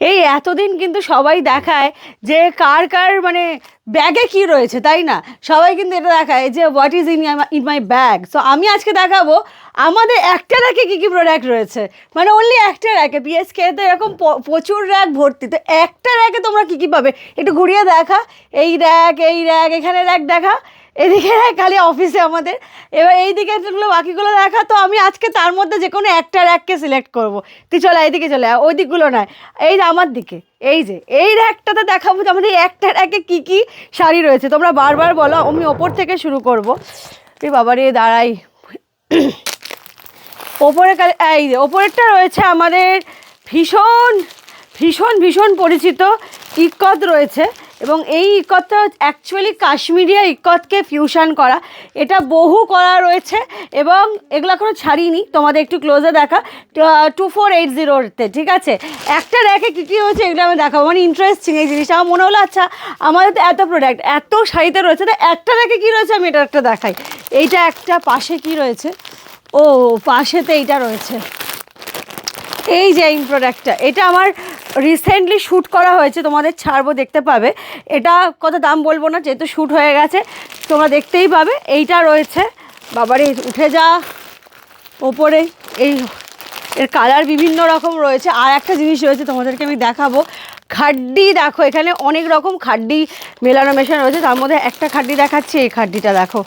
এই এতদিন কিন্তু সবাই দেখায় যে কার কার মানে ব্যাগে কি রয়েছে, তাই না? সবাই কিন্তু এটা দেখায় যে what is in in my bag so আমি আজকে দেখাবো আমাদের একটা র্যাকে কী কী প্রোডাক্ট রয়েছে। মানে অনলি একটা র্যাকে পিএসকে তো এরকম প্রচুর র্যাক ভর্তি তো একটা র্যাকে তোমরা কী কী পাবে? একটু ঘুরিয়ে দেখা। এই র্যাক এই র্যাক এখানে র্যাক দেখা। এদিকে খালি অফিসে আমাদের। এবার এই দিকে বাকিগুলো দেখা, তো আমি আজকে তার মধ্যে যে কোনো একটা র্যাককে সিলেক্ট করব। তুই চলে এইদিকে চলে ওই দিকগুলো নয়। এই যে আমার দিকে, এই যে, এই র্যাকটাতে দেখাবো যে আমাদের এই একটা র্যাকে কী কী শাড়ি রয়েছে। তোমরা বারবার বলো, আমি ওপর থেকে শুরু করব। এই বাবারে দাঁড়াই। ওপরে কাল- এই যে, ওপরেরটা রয়েছে আমাদের ভীষণ ভীষণ ভীষণ পরিচিত ইক্কত রয়েছে। এবং এই ইক্কতটা অ্যাকচুয়ালি কাশ্মীরিয়া ইক্কতকে ফিউশন করা। এটা বহু করা রয়েছে এবং এগুলো এখনও ছাড়িনি, তোমাদের একটু ক্লোজে দেখা। টু ফোর এইট জিরোতে ঠিক আছে? একটা র্যাকে কী কী হয়েছে এগুলো আমি দেখাবো। মানে ইন্টারেস্টিং এই জিনিসটা। আমার মনে হলো আচ্ছা আমাদের তো এত প্রোডাক্ট এত শাড়িতে রয়েছে। তো একটা র্যাকে কী রয়েছে? আমি এটা একটা দেখাই। এইটা একটা, পাশে কি রয়েছে? ও, পাশেতে এইটা রয়েছে। এই যে, এই প্রোডাক্টটা এটা আমার রিসেন্টলি শ্যুট করা হয়েছে, তোমাদের ছাড়বো, দেখতে পাবে। এটা কত দাম বলব না, যেহেতু শ্যুট হয়ে গেছে, তোমরা দেখতেই পাবে। এইটা রয়েছে। বাবারে, উঠে যা। ওপরে এই এর কালার বিভিন্ন রকম রয়েছে। আর একটা জিনিস রয়েছে, তোমাদেরকে আমি দেখাবো। খাড্ডি দেখো, এখানে অনেক রকম খাড্ডি মেলানো মেশানো রয়েছে। তার মধ্যে একটা খাড্ডি দেখাচ্ছি, এই খাড্ডিটা দেখো।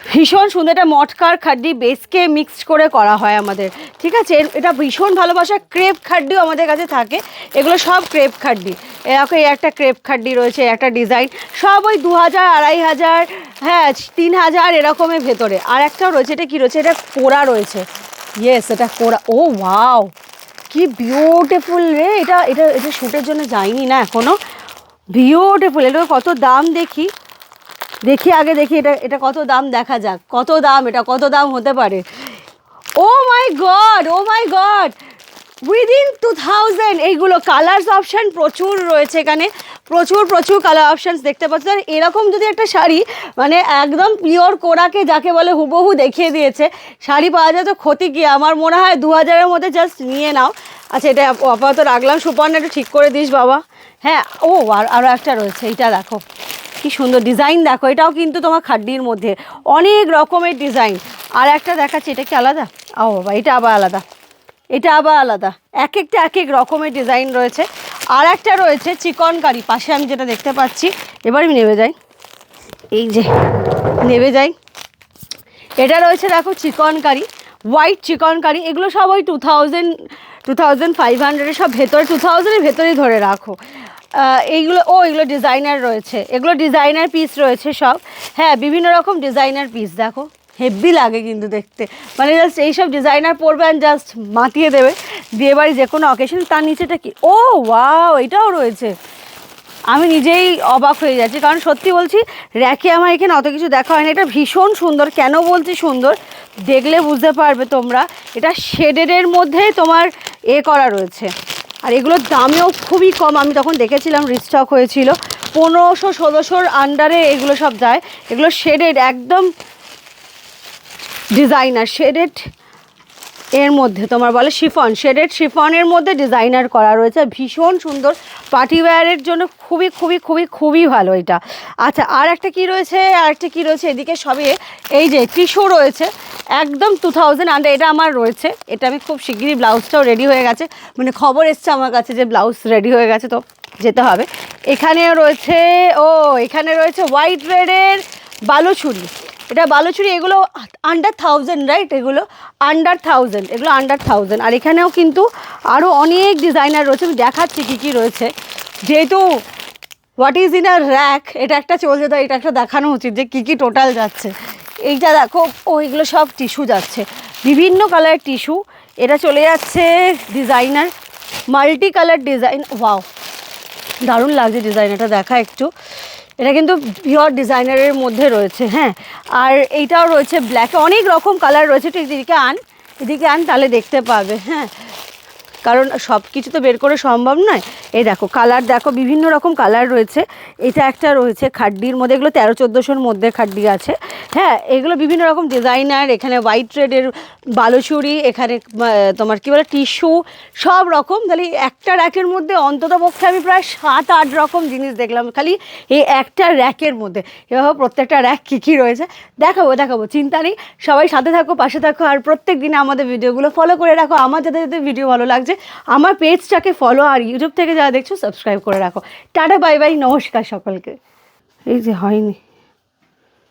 ভীষণ সুন্দর, এটা মটকার খাড্ডি, বেসকে মিক্সড করে করা হয় আমাদের, ঠিক আছে? এটা ভীষণ ভালোবাসা, ক্রেপ খাড্ডিও আমাদের কাছে থাকে, এগুলো সব ক্রেপ খাড্ডি। এরকম এই একটা ক্রেপ খাড্ডি রয়েছে, একটা ডিজাইন, সব ওই দু হাজার আড়াই হাজার হ্যাঁ তিন হাজার এরকমের ভেতরে। আর একটাও রয়েছে, এটা কী রয়েছে? এটা কোরা রয়েছে। ইয়েস এটা কোড়া ও ওয়াও কি বিউটিফুল রে! এটা এটা এটা শ্যুটের জন্য যাইনি না এখনও বিউটিফুল এটা কত দাম দেখি। দেখি আগে, দেখি এটা এটা কত দাম দেখা যাক। কত দাম, এটা কত দাম হতে পারে? ও my god, oh my god! Within two thousand এইগুলো কালার্স অপশান প্রচুর রয়েছে এখানে। প্রচুর প্রচুর কালার অপশানস দেখতে পাচ্ছ। আর এরকম যদি একটা শাড়ি মানে একদম পিওর কোরাকে যাকে বলে হুবহু দেখিয়ে দিয়েছে, শাড়ি পাওয়া যায় তো ক্ষতি কী? আমার মনে হয় দু হাজারের মধ্যে জাস্ট নিয়ে নাও। আচ্ছা এটা আপাতত রাখলাম। সুপর্ণা, একটু ঠিক করে দিস বাবা। হ্যাঁ ও, আর আরও একটা রয়েছে। এইটা দেখো। কি সুন্দর ডিজাইন দেখো, এটাও কিন্তু তোমার খাড্ডির মধ্যে। অনেক রকমের ডিজাইন আর একটা দেখাচ্ছি, এটা কি আলাদা? ও বাবা, এটা আবার আলাদা। এটা আবার আলাদা। এক একটা এক এক রকমের ডিজাইন রয়েছে। আর একটা রয়েছে চিকন কারি পাশে আমি যেটা দেখতে পাচ্ছি, এবার আমি নেমে যাই। এই যে নেমে যাই। এটা রয়েছে দেখো চিকন কারি হোয়াইট চিকন কারি এগুলো সব ওই two thousand two thousand five হান্ড্রেডের সব ভেতরে টু থাউজেন্ডের ভেতরেই ধরে রাখো। এইগুলো, ও, এগুলো ডিজাইনার রয়েছে। এগুলো ডিজাইনার পিস রয়েছে সব। হ্যাঁ বিভিন্ন রকম ডিজাইনার পিস দেখো। হেভি লাগে কিন্তু দেখতে। মানে জাস্ট এইসব ডিজাইনার পরবে অ্যান্ড জাস্ট মাতিয়ে দেবে। বিয়ে বাড়ি যে কোনো অকেশন তার নিচেটা কি? ও ওয়াও এটাও রয়েছে। আমি নিজেই অবাক হয়ে যাচ্ছি। কারণ সত্যি বলছি, র্যাকে আমার এখানে অত কিছু দেখা হয় না এটা ভীষণ সুন্দর। কেন বলছি সুন্দর? দেখলে বুঝতে পারবে তোমরা। এটা শেডেডের মধ্যে তোমার এ করা রয়েছে। আর এগুলোর দামেও খুবই কম। আমি তখন দেখেছিলাম রিস্টক হয়েছিল, পনেরোশো, ষোলোশোর আন্ডারে এগুলো সব যায়। এগুলো শেডেড একদম ডিজাইনার শেডেড এর মধ্যে তোমার বলে শিফন শেডেড শিফনের মধ্যে ডিজাইনার করা রয়েছে। ভীষণ সুন্দর পার্টি ওয়্যারের জন্য খুবই খুবই খুবই খুবই ভালো এটা। আচ্ছা আর একটা কি রয়েছে? আর একটা কী রয়েছে? এদিকে সবই এই যে টিস্যু রয়েছে, একদম টু থাউজেন্ড আন্ডার এটা আমার রয়েছে। এটা আমি খুব শিগগিরই ব্লাউজটাও রেডি হয়ে গেছে। মানে খবর এসছে আমার কাছে যে ব্লাউজ রেডি হয়ে গেছে, তো যেতে হবে। এখানে রয়েছে, ও, এখানে রয়েছে হোয়াইট রেডের বালুচুরি। এটা বালুচুরি, এগুলো আন্ডার থাউজেন্ড রাইট এগুলো আন্ডার থাউজেন্ড এগুলো আন্ডার থাউজেন্ড আর এখানেও কিন্তু আরও অনেক ডিজাইনার রয়েছে। আমি দেখাচ্ছি কী কী রয়েছে। যেহেতু what is in our rack এটা একটা চলছে তো এটা একটা দেখানো উচিত যে কী কী টোটাল যাচ্ছে। এইটা দেখো, ও এগুলো সব টিস্যু যাচ্ছে। বিভিন্ন কালারের টিস্যু এটা চলে যাচ্ছে designer multi colour design wow দারুণ লাগছে ডিজাইনারটা দেখা একটু। এটা কিন্তু পিওর ডিজাইনারের মধ্যে রয়েছে হ্যাঁ। আর এইটাও রয়েছে ব্ল্যাকে অনেক রকম কালার রয়েছে। একটু এদিকে আন এদিকে আন, তাহলে দেখতে পাবে হ্যাঁ। কারণ সব কিছু তো বের করে সম্ভব নয়। এই দেখো কালার দেখো, বিভিন্ন রকম কালার রয়েছে। এটা একটা রয়েছে খাড্ডির মধ্যে, এগুলো তেরো চোদ্দোশোর মধ্যে খাড্ডি আছে। হ্যাঁ এগুলো বিভিন্ন রকম ডিজাইনার এখানে হোয়াইট রেডের বালুচুরি, এখানে তোমার কী বলে টিস্যু সব রকম। তাহলে একটা র্যাকের মধ্যে, অন্তত পক্ষে আমি প্রায় সাত, আট রকম জিনিস দেখলাম। খালি এই একটা র্যাকের মধ্যে। এভাবে প্রত্যেকটা র্যাক কী কী রয়েছে? দেখাবো দেখাবো, চিন্তা নেই। সবাই সাথে থাকো, পাশে থাকো, আর প্রত্যেক দিনে আমাদের ভিডিওগুলো ফলো করে রাখো। আমার যাদের যাদের ভিডিও ভালো লাগছে, আমার পেজটাকে ফলো আর ইউটিউব থেকে যারা দেখছ সাবস্ক্রাইব করে রাখো। টাটা বাই বাই নমস্কার সকলকে। এই যে হয়নি।